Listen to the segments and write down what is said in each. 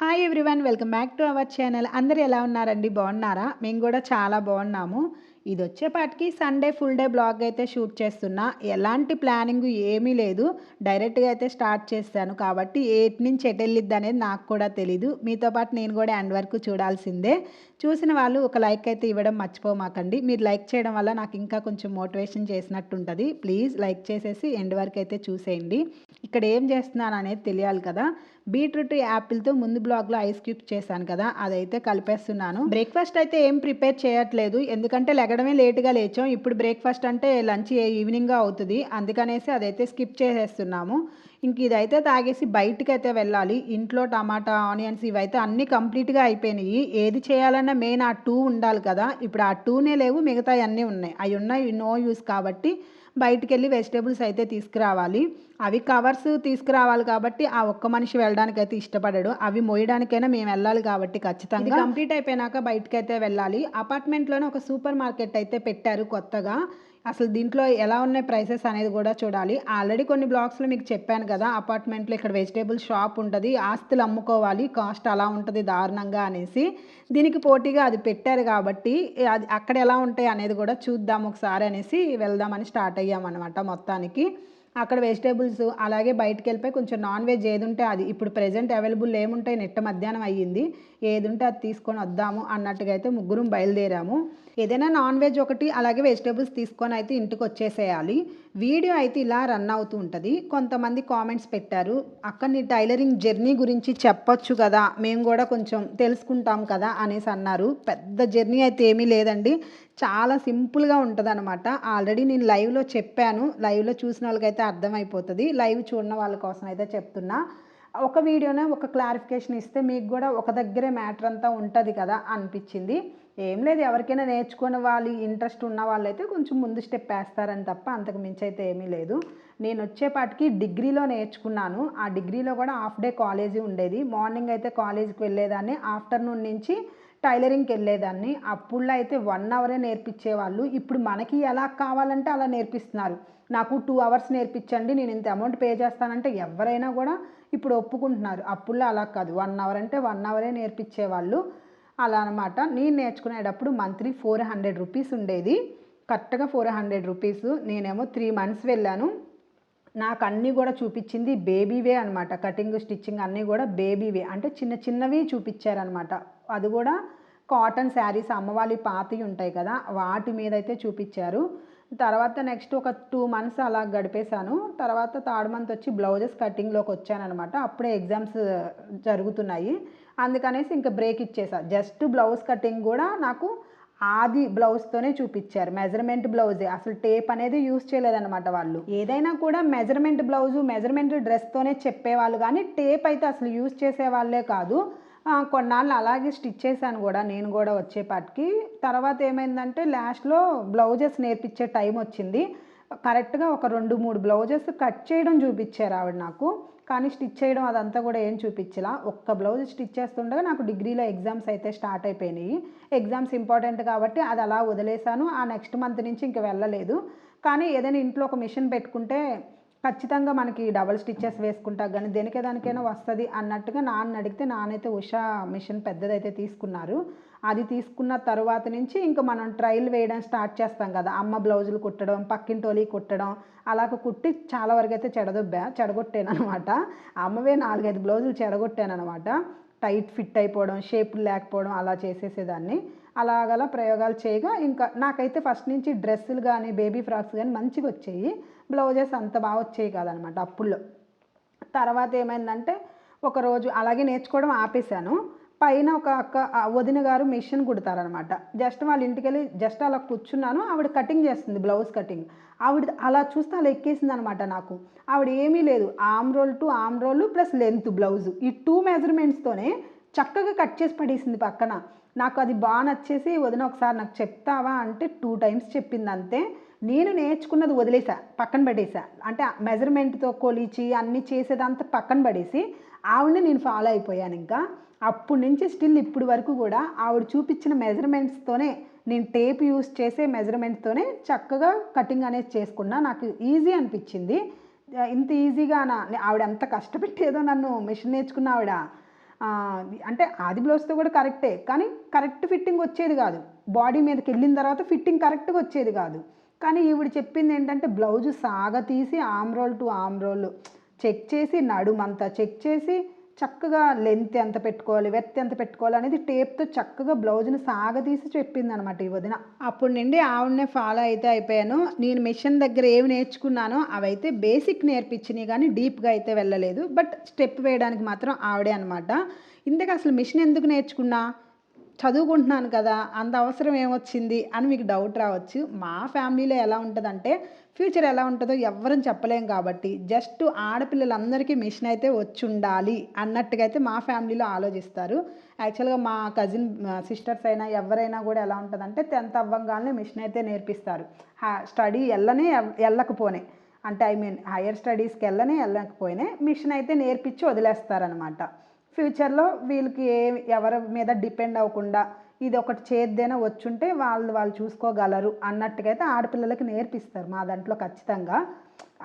Hi everyone welcome back to our channel అందరు ఎలా ఉన్నారండి? బాగున్నారా? మేము కూడా చాలా బాగున్నాము. ఇది వచ్చేపాటికి సండే ఫుల్ డే బ్లాగ్ అయితే షూట్ చేస్తున్నా. ఎలాంటి ప్లానింగ్ ఏమీ లేదు. డైరెక్ట్గా అయితే స్టార్ట్ చేస్తాను. కాబట్టి ఏటి నుంచి ఎటు వెళ్ళిద్ది అనేది నాకు కూడా తెలీదు. మీతో పాటు నేను కూడా ఎండ్ వరకు చూడాల్సిందే. చూసిన వాళ్ళు ఒక లైక్ అయితే ఇవ్వడం మర్చిపోమాకండి మీరు లైక్ చేయడం వల్ల నాకు ఇంకా కొంచెం మోటివేషన్ చేసినట్టు ఉంటుంది ప్లీజ్ లైక్ చేసేసి ఎండ్ వరకు అయితే చూసేయండి. ఇక్కడ ఏం చేస్తున్నాను అనేది తెలియాలి కదా. బీట్రూట్ యాపిల్తో ముందు బ్లాగ్లో ఐస్ క్యూబ్స్ చేశాను కదా. అదైతే కలిపేస్తున్నాను. బ్రేక్ఫాస్ట్ అయితే ఏం ప్రిపేర్ చేయట్లేదు. ఎందుకంటే లెగడమే లేటుగా లేచాం. ఇప్పుడు బ్రేక్ఫాస్ట్ అంటే లంచ్ ఈవినింగ్ అవుతుంది. అందుకనేసి అదైతే స్కిప్ చేసేస్తున్నాము. ఇంక ఇదైతే తాగేసి బయటికి అయితే వెళ్ళాలి. ఇంట్లో టమాటా ఆనియన్స్ ఇవైతే అన్నీ కంప్లీట్గా అయిపోయినాయి. ఏది చేయాలన్నా మెయిన్ ఆ టూ ఉండాలి కదా. ఇప్పుడు ఆ టూనే లేవు మిగతా అన్నీ ఉన్నాయి. అవి ఉన్నాయి నో యూస్ కాబట్టి బయటికి వెళ్ళి వెజిటేబుల్స్ అయితే తీసుకురావాలి. అవి కవర్స్ తీసుకురావాలి కాబట్టి ఆ ఒక్క మనిషి వెళ్ళడానికి అయితే ఇష్టపడడు. అవి మోయడానికైనా మేము వెళ్ళాలి కాబట్టి ఖచ్చితంగా కంప్లీట్ అయిపోయినాక బయటకి అయితే వెళ్ళాలి. అపార్ట్మెంట్లోనే ఒక సూపర్ మార్కెట్ అయితే పెట్టారు కొత్తగా. అసలు దీంట్లో ఎలా ఉన్నాయి ప్రైసెస్ అనేది కూడా చూడాలి. ఆల్రెడీ కొన్ని బ్లాగ్స్లో మీకు చెప్పాను కదా అపార్ట్మెంట్లో ఇక్కడ వెజిటేబుల్ షాప్ ఉంటుంది ఆస్తులు అమ్ముకోవాలి కాస్ట్ అలా ఉంటుంది దారుణంగా అనేసి. దీనికి పోటీగా అది పెట్టారు కాబట్టి అది అక్కడ ఎలా ఉంటాయి అనేది కూడా చూద్దాం ఒకసారి అనేసి వెళ్దామని స్టార్ట్ అయ్యామన్నమాట మొత్తానికి. అక్కడ వెజిటేబుల్స్ అలాగే బయటకు వెళ్ళిపోయి కొంచెం నాన్ వెజ్ ఏది ఉంటే అది. ఇప్పుడు ప్రజెంట్ అవైలబుల్ ఏముంటాయి? నెట్ట మధ్యాహ్నం అయ్యింది. ఏది ఉంటే అది తీసుకొని వద్దాము అన్నట్టుగా అయితే ముగ్గురం బయలుదేరాము. ఏదైనా నాన్ వెజ్ ఒకటి అలాగే వెజిటేబుల్స్ తీసుకొని అయితే ఇంటికి వచ్చేసేయాలి. వీడియో అయితే ఇలా రన్ అవుతూ ఉంటుంది. కొంతమంది కామెంట్స్ పెట్టారు. అక్కడ నీ టైలరింగ్ జర్నీ గురించి చెప్పొచ్చు కదా మేము కూడా కొంచెం తెలుసుకుంటాం కదా అనేసి అన్నారు. పెద్ద జర్నీ అయితే ఏమీ లేదండి. చాలా సింపుల్గా ఉంటుంది అనమాట ఆల్రెడీ నేను లైవ్లో చెప్పాను. లైవ్లో చూసిన వాళ్ళకైతే అర్థమైపోతుంది. లైవ్ చూడని వాళ్ళ కోసం అయితే చెప్తున్నా. ఒక వీడియోనే ఒక క్లారిఫికేషన్ ఇస్తే మీకు కూడా ఒక దగ్గరే మ్యాటర్ అంతా ఉంటుంది కదా అనిపించింది. ఏం లేదు ఎవరికైనా నేర్చుకునే వాళ్ళు ఇంట్రెస్ట్ ఉన్న వాళ్ళైతే కొంచెం ముందు స్టెప్ వేస్తారని తప్ప అంతకు మించి అయితే ఏమీ లేదు. నేను వచ్చేపాటికి డిగ్రీలో నేర్చుకున్నాను. ఆ డిగ్రీలో కూడా హాఫ్ డే కాలేజీ ఉండేది. మార్నింగ్ అయితే కాలేజీకి వెళ్ళేదాన్ని. ఆఫ్టర్నూన్ నుంచి టైలరింగ్కి వెళ్ళేదాన్ని. అప్పుడులో అయితే వన్ అవరే నేర్పించేవాళ్ళు. ఇప్పుడు మనకి ఎలా కావాలంటే అలా నేర్పిస్తున్నారు. నాకు టూ అవర్స్ నేర్పించండి నేను ఇంత అమౌంట్ పే చేస్తానంటే ఎవరైనా కూడా ఇప్పుడు ఒప్పుకుంటున్నారు. అప్పుల్లో అలా కాదు. వన్ అవర్ అంటే వన్ అవరే నేర్పించేవాళ్ళు. అలా అనమాట నేను నేర్చుకునేటప్పుడు మంత్లీ ఫోర్ హండ్రెడ్ రూపీస్ ఉండేది. కరెక్ట్గా ఫోర్ హండ్రెడ్ రూపీస్. నేనేమో త్రీ మంత్స్ వెళ్ళాను. నాకు అన్నీ కూడా చూపించింది బేబీవే అనమాట కటింగ్ స్టిచ్చింగ్ అన్నీ కూడా బేబీవే అంటే చిన్న చిన్నవి చూపించారనమాట అది కూడా కాటన్ శారీస్ అమ్మవారి పాతవి ఉంటాయి కదా వాటి మీద అయితే చూపించారు. తర్వాత నెక్స్ట్ ఒక టూ మంత్స్ అలా గడిపేశాను. తర్వాత థర్డ్ మంత్ వచ్చి బ్లౌజెస్ కటింగ్లోకి వచ్చానమాట అప్పుడే ఎగ్జామ్స్ జరుగుతున్నాయి. అందుకనేసి ఇంకా బ్రేక్ ఇచ్చేసా. జస్ట్ బ్లౌజ్ కటింగ్ కూడా నాకు ఆది బ్లౌజ్తోనే చూపించారు మెజర్మెంట్ బ్లౌజే అసలు టేప్ అనేది యూస్ చేయలేదన్నమాట వాళ్ళు. ఏదైనా కూడా మెజర్మెంట్ బ్లౌజు మెజర్మెంట్ డ్రెస్తోనే చెప్పేవాళ్ళు కానీ టేప్ అయితే అసలు యూస్ చేసేవాళ్ళే కాదు. కొన్నాళ్ళు అలాగే స్టిచ్ చేశాను కూడా. నేను కూడా వచ్చేపాటికి తర్వాత ఏమైందంటే లాస్ట్లో బ్లౌజెస్ నేర్పించే టైం వచ్చింది. కరెక్ట్గా ఒక రెండు మూడు బ్లౌజెస్ కట్ చేయడం చూపించారు ఆవిడ నాకు. కానీ స్టిచ్ చేయడం అదంతా కూడా ఏం చూపించలా. ఒక్క బ్లౌజ్ స్టిచ్ చేస్తుండగా నాకు డిగ్రీలో ఎగ్జామ్స్ అయితే స్టార్ట్ అయిపోయినాయి. ఎగ్జామ్స్ ఇంపార్టెంట్ కాబట్టి అది అలా వదిలేశాను. ఆ నెక్స్ట్ మంత్ నుంచి ఇంక వెళ్ళలేదు. కానీ ఏదైనా ఇంట్లో ఒక మిషన్ పెట్టుకుంటే ఖచ్చితంగా మనకి డబల్ స్టిచ్చెస్ వేసుకుంటా. కానీ దేనికే దానికైనా వస్తుంది అన్నట్టుగా నాన్న అడిగితే నాన్నైతే ఉషా మిషన్ పెద్దదైతే తీసుకున్నారు. అది తీసుకున్న తర్వాత నుంచి ఇంకా మనం ట్రైల్ వేయడం స్టార్ట్ చేస్తాం కదా. అమ్మ బ్లౌజులు కుట్టడం పక్కింటోలి కుట్టడం అలాగ కుట్టి చాలా వరకు అయితే చెడదొబ్బా చెడగొట్టాను అనమాట అమ్మవే నాలుగైదు బ్లౌజులు చెడగొట్టాను అనమాట టైట్ ఫిట్ అయిపోవడం షేపులు లేకపోవడం అలా చేసేసేదాన్ని. అలాగలా ప్రయోగాలు చేయగా ఇంకా నాకైతే ఫస్ట్ నుంచి డ్రెస్సులు కానీ బేబీ ఫ్రాక్స్ కానీ మంచిగా వచ్చాయి. బ్లౌజెస్ అంత బాగా వచ్చేవి కాదనమాట అప్పుల్లో. తర్వాత ఏమైందంటే ఒకరోజు అలాగే నేర్చుకోవడం ఆపేశాను. పైన ఒక అక్క వదిన గారు మిషన్ కుడతారనమాట జస్ట్ వాళ్ళ ఇంటికి వెళ్ళి జస్ట్ అలా కూర్చున్నాను. ఆవిడ కటింగ్ చేస్తుంది బ్లౌజ్ కటింగ్. ఆవిడ అలా చూస్తే అలా ఎక్కేసింది అనమాట నాకు. ఆవిడ ఏమీ లేదు. Arm roll to arm roll plus length blouse. ఈ టూ మెజర్మెంట్స్తోనే చక్కగా కట్ చేసి పడేసింది పక్కన. నాకు అది బాగా నచ్చేసి వదిన ఒకసారి నాకు చెప్తావా అంటే టూ టైమ్స్ చెప్పింది అంతే నేను నేర్చుకున్నది వదిలేసా పక్కన పడేసా. అంటే మెజర్మెంట్తో కొలిచి అన్నీ చేసేదంతా పక్కన పడేసి ఆవిడని నేను ఫాలో అయిపోయాను ఇంకా. అప్పటి నుంచి స్టిల్ ఇప్పుడు వరకు కూడా ఆవిడ చూపించిన మెజర్మెంట్స్తోనే నేను టేప్ యూస్ చేసే మెజర్మెంట్స్తోనే చక్కగా కటింగ్ అనేది చేసుకున్నా. నాకు ఈజీ అనిపించింది. ఇంత ఈజీగా నా ఆవిడ ఎంత కష్టపెట్టేదో నన్ను మిషన్ నేర్చుకున్న ఆవిడ. అంటే ఆది బ్లౌజ్తో కూడా కరెక్టే కానీ కరెక్ట్ ఫిట్టింగ్ వచ్చేది కాదు. బాడీ మీదకి వెళ్ళిన తర్వాత ఫిట్టింగ్ కరెక్ట్గా వచ్చేది కాదు. కానీ ఈవిడ చెప్పింది ఏంటంటే బ్లౌజ్ సాగ తీసి ఆమ్రోల్ టు ఆమ్రోల్ చెక్ చేసి నడుమంతా చెక్ చేసి చక్కగా లెంత్ ఎంత పెట్టుకోవాలి వెత్ ఎంత పెట్టుకోవాలి అనేది టేప్తో చక్కగా బ్లౌజ్ని సాగదీసి చెప్పింది అనమాట ఈ వదిన. అప్పుడు నుండి ఆవిడనే ఫాలో అయితే అయిపోయాను. నేను మిషన్ దగ్గర ఏమి నేర్చుకున్నానో అవైతే బేసిక్ నేర్పించినాయి కానీ డీప్గా అయితే వెళ్ళలేదు. బట్ స్టెప్ వేయడానికి మాత్రం ఆవిడే అనమాట. ఇందుకు అసలు మిషన్ ఎందుకు నేర్చుకున్నా? చదువుకుంటున్నాను కదా అంత అవసరం ఏమొచ్చింది? అని మీకు డౌట్ రావచ్చు. మా ఫ్యామిలీలో ఎలా ఉంటుందంటే ఫ్యూచర్ ఎలా ఉంటుందో ఎవ్వరం చెప్పలేం కాబట్టి జస్ట్ ఆడపిల్లలందరికీ మిషన్ అయితే వచ్చి ఉండాలి అన్నట్టుగా అయితే మా ఫ్యామిలీలో ఆలోచిస్తారు. యాక్చువల్గా మా కజిన్ సిస్టర్స్ అయినా ఎవరైనా కూడా ఎలా ఉంటుందంటే టెన్త్ అవ్వంగానే మిషన్ అయితే నేర్పిస్తారు. స్టడీ వెళ్ళనే వెళ్ళకపోనే అంటే ఐ మీన్ హయ్యర్ స్టడీస్కి వెళ్ళనే వెళ్ళకపోయినా మిషన్ అయితే నేర్పించి వదిలేస్తారనమాట ఫ్యూచర్లో వీళ్ళకి ఏ ఎవరి మీద డిపెండ్ అవ్వకుండా ఇది ఒకటి చేద్దేనా వచ్చుంటే వాళ్ళు వాళ్ళు చూసుకోగలరు అన్నట్టుగా అయితే ఆడపిల్లలకి నేర్పిస్తారు మా దాంట్లో ఖచ్చితంగా.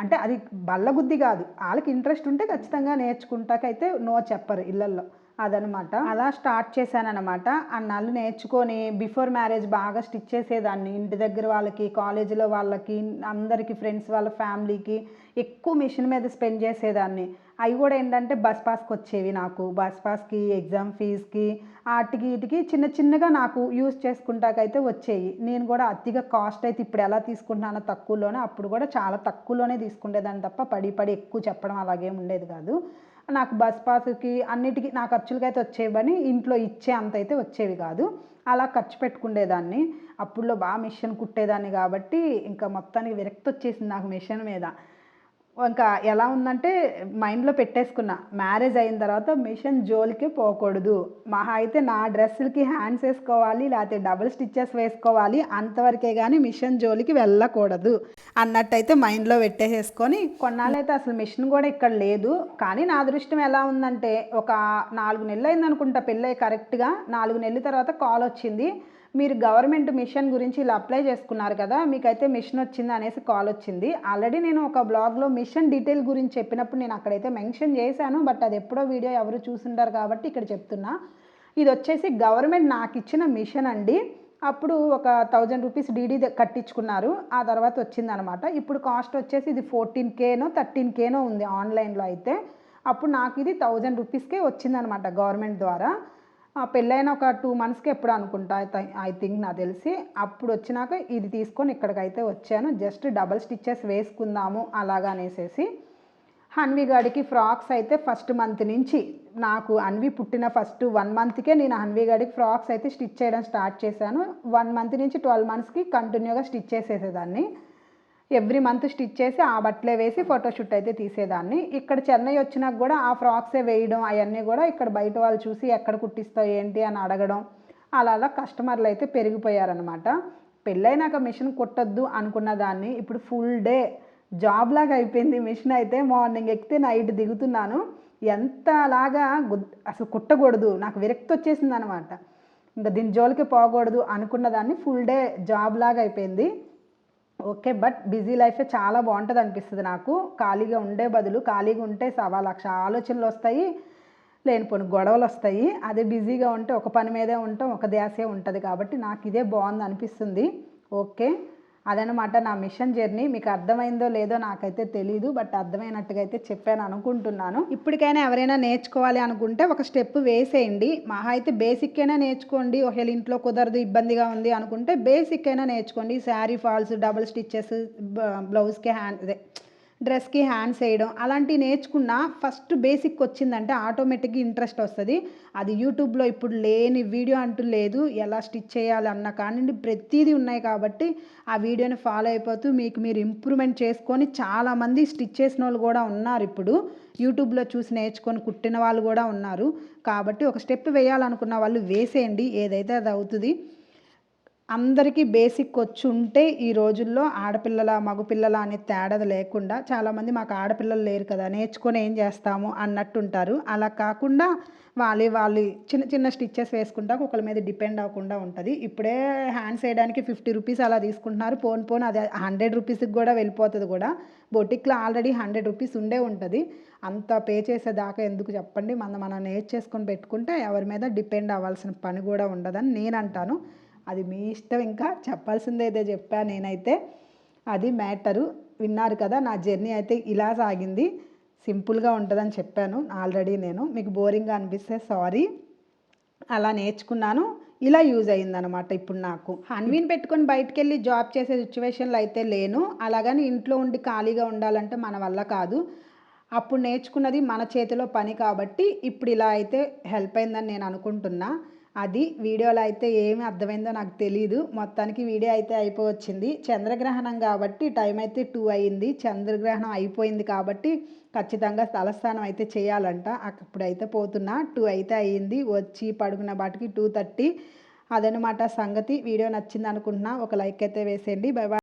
అంటే అది బల్లగుద్ది కాదు. వాళ్ళకి ఇంట్రెస్ట్ ఉంటే ఖచ్చితంగా నేర్చుకుంటాకైతే నో చెప్పరు ఇళ్ళల్లో. అదనమాట. అలా స్టార్ట్ చేశానన్నమాట అన్నాళ్ళు నేర్చుకొని బిఫోర్ మ్యారేజ్ బాగా స్టిచ్ చేసేదాన్ని. ఇంటి దగ్గర వాళ్ళకి కాలేజీలో వాళ్ళకి అందరికీ ఫ్రెండ్స్ వాళ్ళ ఫ్యామిలీకి ఎక్కువ మిషన్ మీద స్పెండ్ చేసేదాన్ని. అవి కూడా ఏంటంటే బస్ పాస్కి వచ్చేవి నాకు. బస్ పాస్కి ఎగ్జామ్ ఫీజ్కి వాటికి వీటికి చిన్న చిన్నగా నాకు యూస్ చేసుకుంటాకైతే వచ్చేవి. నేను కూడా అతిగా కాస్ట్ అయితే ఇప్పుడు ఎలా తీసుకుంటున్నానో తక్కువలోనే అప్పుడు కూడా చాలా తక్కువలోనే తీసుకునేదాన్ని తప్ప పడి పడి ఎక్కువ చెప్పడం అలాగేం ఉండేది కాదు. నాకు బస్ పాస్కి అన్నిటికీ నా ఖర్చులకి అయితే వచ్చేవని ఇంట్లో ఇచ్చే అంత అయితే వచ్చేవి కాదు. అలా ఖర్చు పెట్టుకునేదాన్ని అప్పుడులో బాగా మిషన్ కుట్టేదాన్ని కాబట్టి ఇంకా మొత్తానికి విరక్తి వచ్చేసింది నాకు మిషన్ మీద. ఇంకా ఎలా ఉందంటే మైండ్లో పెట్టేసుకున్నా. మ్యారేజ్ అయిన తర్వాత మిషన్ జోలికి పోకూడదు. మహా అయితే నా డ్రెస్సులకి హ్యాండ్స్ వేసుకోవాలి లేకపోతే డబుల్ స్టిచ్చెస్ వేసుకోవాలి అంతవరకే కానీ మిషన్ జోలికి వెళ్ళకూడదు అన్నట్టయితే మైండ్లో పెట్టేసేసుకొని కొన్నాళ్ళైతే అసలు మిషన్ కూడా ఇక్కడ లేదు. కానీ నా అదృష్టం ఎలా ఉందంటే ఒక నాలుగు నెలలు అయింది అనుకుంటా కరెక్ట్గా. నాలుగు నెలల తర్వాత కాల్ వచ్చింది మీరు గవర్నమెంట్ మిషన్ గురించి ఇలా అప్లై చేసుకున్నారు కదా మీకైతే మిషన్ వచ్చింది అనేసి కాల్ వచ్చింది. ఆల్రెడీ నేను ఒక బ్లాగ్లో మిషన్ డీటెయిల్ గురించి చెప్పినప్పుడు నేను అక్కడైతే మెన్షన్ చేశాను బట్ అది ఎప్పుడో వీడియో ఎవరు చూసుంటారు కాబట్టి ఇక్కడ చెప్తున్నా. ఇది వచ్చేసి గవర్నమెంట్ నాకు ఇచ్చిన మిషన్ అండి. అప్పుడు ఒక థౌజండ్ రూపీస్ డీడీ కట్టించుకున్నారు. ఆ తర్వాత వచ్చిందనమాట. ఇప్పుడు కాస్ట్ వచ్చేసి ఇది ఫోర్టీన్ కేనో థర్టీన్ కేనో ఉంది ఆన్లైన్లో అయితే. అప్పుడు నాకు ఇది థౌజండ్ రూపీస్కే వచ్చిందనమాట గవర్నమెంట్ ద్వారా. పెళ్ళైన ఒక టూ మంత్స్కి ఎప్పుడు అనుకుంటా ఐ థింక్ నాకు తెలిసి. అప్పుడు వచ్చినాక ఇది తీసుకొని ఇక్కడికైతే వచ్చాను. జస్ట్ డబల్ స్టిచ్చెస్ వేసుకుందాము అలాగా అనేసేసి. హన్వి గడికి ఫ్రాక్స్ అయితే ఫస్ట్ మంత్ నుంచి నాకు అన్వి పుట్టిన ఫస్ట్ వన్ మంత్కే నేను హన్వి గడికి ఫ్రాక్స్ అయితే స్టిచ్ చేయడం స్టార్ట్ చేశాను. వన్ మంత్ నుంచి ట్వెల్వ్ మంత్స్కి కంటిన్యూగా స్టిచ్ చేసేసేదాన్ని. ఎవ్రీ మంత్ స్టిచ్ చేసి ఆ బట్టలే వేసి ఫోటోషూట్ అయితే తీసేదాన్ని. ఇక్కడ చెన్నై వచ్చినాక కూడా ఆ ఫ్రాక్సే వేయడం అవన్నీ కూడా ఇక్కడ బయట వాళ్ళు చూసి ఎక్కడ కుట్టిస్తావు ఏంటి అని అడగడం అలా అలా కస్టమర్లు అయితే పెరిగిపోయారనమాట పెళ్ళైనాక మిషన్ కుట్టద్దు అనుకున్న దాన్ని ఇప్పుడు ఫుల్ డే జాబ్ లాగా అయిపోయింది మిషన్ అయితే మార్నింగ్ ఎక్కితే నైట్ దిగుతున్నాను. ఎంతలాగా గుద్ అసలు కుట్టకూడదు నాకు విరక్తి వచ్చేసింది అనమాట ఇంకా దీని జోలికి పోకూడదు అనుకున్న దాన్ని ఫుల్ డే జాబ్ లాగా అయిపోయింది. ఓకే బట్ బిజీ లైఫ్ చాలా బాగుంటుంది అనిపిస్తుంది నాకు. ఖాళీగా ఉండే బదులు ఖాళీగా ఉంటే సవా లక్ష ఆలోచనలు వస్తాయి లేనిపోని గొడవలు వస్తాయి అదే బిజీగా ఉంటే ఒక పని మీదే ఉంటాం ఒక ధ్యాసే ఉంటుంది కాబట్టి నాకు ఇదే బాగుంది అనిపిస్తుంది. ఓకే. అదనమాట నా మిషన్ జర్నీ. మీకు అర్థమైందో లేదో నాకైతే తెలీదు బట్ అర్థమైనట్టుగా అయితే చెప్పాను అనుకుంటున్నాను. ఇప్పటికైనా ఎవరైనా నేర్చుకోవాలి అనుకుంటే ఒక స్టెప్ వేసేయండి. మహా అయితే బేసిక్ అయినా నేర్చుకోండి. ఒకవేళ ఇంట్లో కుదరదు ఇబ్బందిగా ఉంది అనుకుంటే బేసిక్ అయినా నేర్చుకోండి. శారీ ఫాల్స్ డబుల్ స్టిచ్చెస్ బ్లౌజ్కి హ్యాండ్ అదే డ్రెస్కి హ్యాండ్స్ వేయడం అలాంటివి నేర్చుకున్నా ఫస్ట్ బేసిక్ వచ్చిందంటే ఆటోమేటిక్గా ఇంట్రెస్ట్ వస్తుంది. అది యూట్యూబ్లో ఇప్పుడు లేని వీడియో అంటూ లేదు. ఎలా స్టిచ్ చేయాలి అన్న కానివ్వండి ప్రతిదీ ఉన్నాయి కాబట్టి ఆ వీడియోని ఫాలో అయిపోతూ మీకు మీరు ఇంప్రూవ్మెంట్ చేసుకొని చాలామంది స్టిచ్ చేసిన వాళ్ళు కూడా ఉన్నారు ఇప్పుడు. యూట్యూబ్లో చూసి నేర్చుకొని కుట్టిన వాళ్ళు కూడా ఉన్నారు. కాబట్టి ఒక స్టెప్ వేయాలనుకున్న వాళ్ళు వేసేయండి. ఏదైతే అది అవుతుంది. అందరికీ బేసిక్ వచ్చి ఉంటే ఈ రోజుల్లో ఆడపిల్లల మగపిల్లల అనే తేడా లేకుండా చాలామంది మాకు ఆడపిల్లలు లేరు కదా నేర్చుకొని ఏం చేస్తాము అన్నట్టుంటారు. అలా కాకుండా వాళ్ళు వాళ్ళు చిన్న చిన్న స్టిచ్చెస్ వేసుకుంటా ఒకళ్ళ మీద డిపెండ్ అవ్వకుండా ఉంటుంది. ఇప్పుడే హ్యాండ్స్ వేయడానికి ఫిఫ్టీ రూపీస్ అలా తీసుకుంటున్నారు. పోన్ పోన్ అది హండ్రెడ్ రూపీస్కి కూడా వెళ్ళిపోతుంది కూడా. బొటిక్లో ఆల్రెడీ హండ్రెడ్ రూపీస్ ఉండే ఉంటుంది. అంత పే చేసేదాకా ఎందుకు చెప్పండి? మన మనం నేర్చేసుకొని పెట్టుకుంటే ఎవరి మీద డిపెండ్ అవ్వాల్సిన పని కూడా ఉండదని నేను అంటాను అది మీ ఇష్టం ఇంకా. చెప్పాల్సిందే ఏదో చెప్పా నేనైతే. అది మ్యాటరు. విన్నారు కదా నా జర్నీ అయితే ఇలా సాగింది. సింపుల్గా ఉంటుందని చెప్పాను ఆల్రెడీ నేను. మీకు బోరింగ్గా అనిపిస్తే సారీ. అలా నేర్చుకున్నాను. ఇలా యూజ్ అయిందనమాట ఇప్పుడు నాకు. హన్వీన్ పెట్టుకొని బయటకు వెళ్ళి జాబ్ చేసే సిచ్యువేషన్లో అయితే లేను. అలాగని ఇంట్లో ఉండి ఖాళీగా ఉండాలంటే మన వల్ల కాదు. అప్పుడు నేర్చుకున్నది మన చేతిలో పని కాబట్టి ఇప్పుడు ఇలా అయితే హెల్ప్ అయిందని నేను అనుకుంటున్నా. అది వీడియోలో అయితే ఏమి అర్థమైందో నాకు తెలియదు మొత్తానికి వీడియో అయితే అయిపోవచ్చింది. చంద్రగ్రహణం కాబట్టి టైం అయితే టూ అయింది. చంద్రగ్రహణం అయిపోయింది కాబట్టి ఖచ్చితంగా తలస్నానం అయితే చేయాలంట. అప్పుడైతే పోతున్నా. టూ అయితే అయ్యింది. వచ్చి పడుకున్న బాటికి టూ థర్టీ అదనమాట సంగతి. వీడియో నచ్చింది అనుకుంటున్నా ఒక లైక్ అయితే వేసేయండి. బై